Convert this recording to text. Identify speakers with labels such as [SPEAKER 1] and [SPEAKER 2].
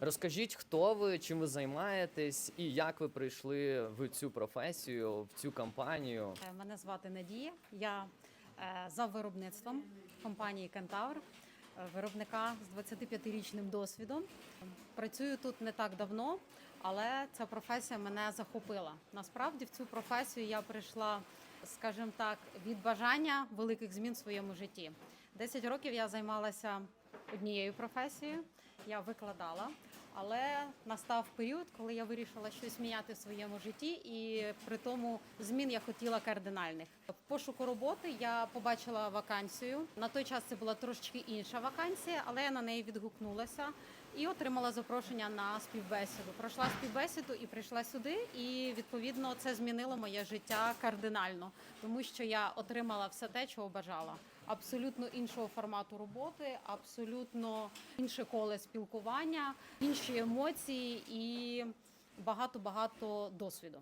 [SPEAKER 1] Розкажіть, хто ви, чим ви займаєтесь і як ви прийшли в цю професію, в цю компанію.
[SPEAKER 2] Е, Мене звати Надія. Я е, за виробництвом компанії Кентавр, е, виробника з 25-річним досвідом. Працюю тут не так давно, але ця професія мене захопила. Насправді в цю професію я прийшла, скажімо так, від бажання великих змін в своєму житті. 10 років я займалася однією професією, я викладала. Але настав період, коли я вирішила щось міняти в своєму житті, і при тому змін я хотіла кардинальних. Пошуку роботи я побачила вакансію. На той час це була трошечки інша вакансія, але я на неї відгукнулася і отримала запрошення на співбесіду. Пройшла співбесіду і прийшла сюди. І відповідно це змінило моє життя кардинально, тому що я отримала все те, чого бажала. Абсолютно іншого формату роботи, абсолютно інше коле спілкування, інші емоції і багато багато досвіду.